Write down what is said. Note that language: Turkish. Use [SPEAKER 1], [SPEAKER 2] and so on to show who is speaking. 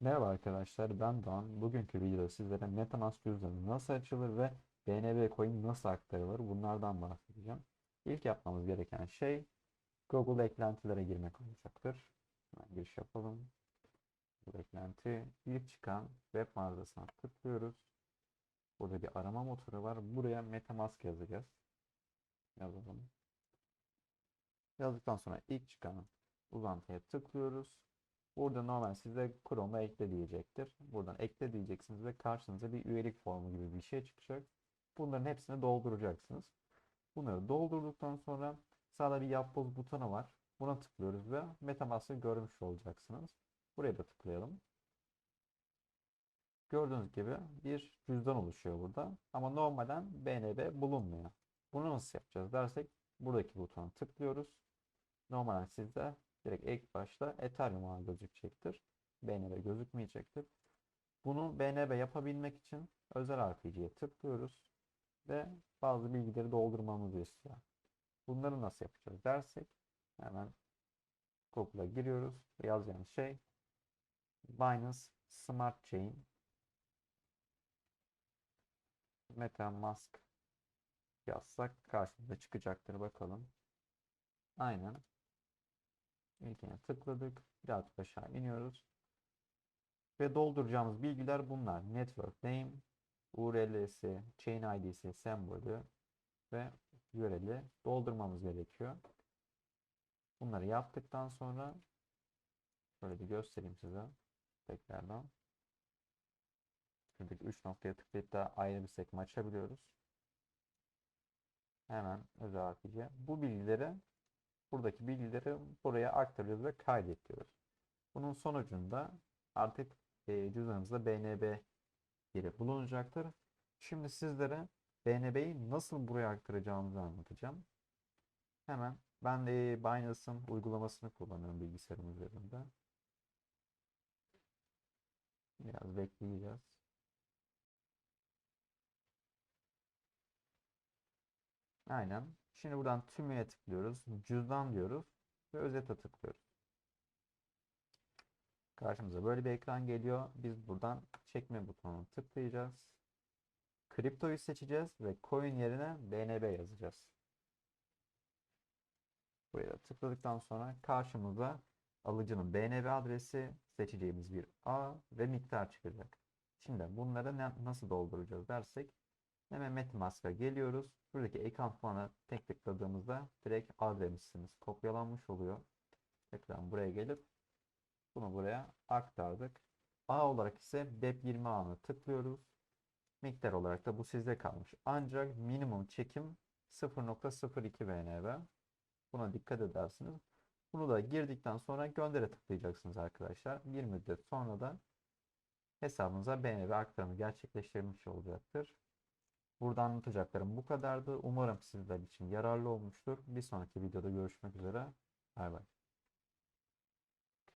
[SPEAKER 1] Merhaba arkadaşlar ben Doğan. Bugünkü videoda sizlere MetaMask cüzdanı nasıl açılır ve BNB coin nasıl aktarılır bunlardan bahsedeceğim. İlk yapmamız gereken şey Google eklentilere girmek olacaktır. Hemen giriş yapalım. Google eklenti ilk çıkan web mağazasına tıklıyoruz. Burada bir arama motoru var. Buraya MetaMask yazacağız. Yazalım. Yazdıktan sonra ilk çıkan uzantıya tıklıyoruz. Burada normal size Chrome'a ekle diyecektir. Buradan ekle diyeceksiniz ve karşınıza bir üyelik formu gibi bir şey çıkacak. Bunların hepsini dolduracaksınız. Bunları doldurduktan sonra sağda bir yapboz butonu var. Buna tıklıyoruz ve MetaMask'ı görmüş olacaksınız. Buraya da tıklayalım. Gördüğünüz gibi bir cüzdan oluşuyor burada. Ama normalden BNB bulunmuyor. Bunu nasıl yapacağız dersek buradaki butona tıklıyoruz. Normalde sizde direkt ilk başta Ethereum ağı gözükecektir. BNB gözükmeyecektir. Bunu BNB yapabilmek için özel RPG'ye tıklıyoruz ve bazı bilgileri doldurmamızı istiyor. Bunları nasıl yapacağız dersek hemen Google'a giriyoruz ve şey Binance Smart Chain MetaMask yazsak karşımıza çıkacaktır bakalım. Aynen. İlkine tıkladık. Birazcık aşağı iniyoruz. Ve dolduracağımız bilgiler bunlar. Network name, URL'si, chain ID'si, sembolü ve URL'i doldurmamız gerekiyor. Bunları yaptıktan sonra şöyle bir göstereyim size tekrardan. Şuradaki 3 noktaya tıklayıp da ayrı bir sekme açabiliyoruz. Hemen özel RPG. Bu bilgileri buradaki bilgileri buraya aktarıyoruz ve kaydediyoruz. Bunun sonucunda artık e, cüzdanımızda BNB yeri bulunacaktır. Şimdi sizlere BNB'yi nasıl buraya aktaracağımızı anlatacağım. Hemen ben de Binance'ın uygulamasını kullanıyorum bilgisayarım üzerinde. Biraz bekleyeceğiz. Aynen. Şimdi buradan tümüye tıklıyoruz. Cüzdan diyoruz. Ve özete tıklıyoruz. Karşımıza böyle bir ekran geliyor. Biz buradan çekme butonuna tıklayacağız. Kriptoyu seçeceğiz ve coin yerine BNB yazacağız. Buraya tıkladıktan sonra karşımıza alıcının BNB adresi, seçeceğimiz bir A ve miktar çıkacak. Şimdi bunları nasıl dolduracağız dersek hemen MetaMask'a geliyoruz. Buradaki account puanı tek tıkladığımızda direkt adresimiz kopyalanmış oluyor. Tekrar buraya gelip bunu buraya aktardık. A olarak ise BEP20 ağını tıklıyoruz. Miktar olarak da bu sizde kalmış. Ancak minimum çekim 0.02 BNB. Buna dikkat edersiniz. Bunu da girdikten sonra göndere tıklayacaksınız arkadaşlar. Bir müddet sonra da hesabınıza BNB aktarımı gerçekleştirilmiş olacaktır. Burada anlatacaklarım bu kadardı. Umarım sizler için yararlı olmuştur. Bir sonraki videoda görüşmek üzere. Bay bay.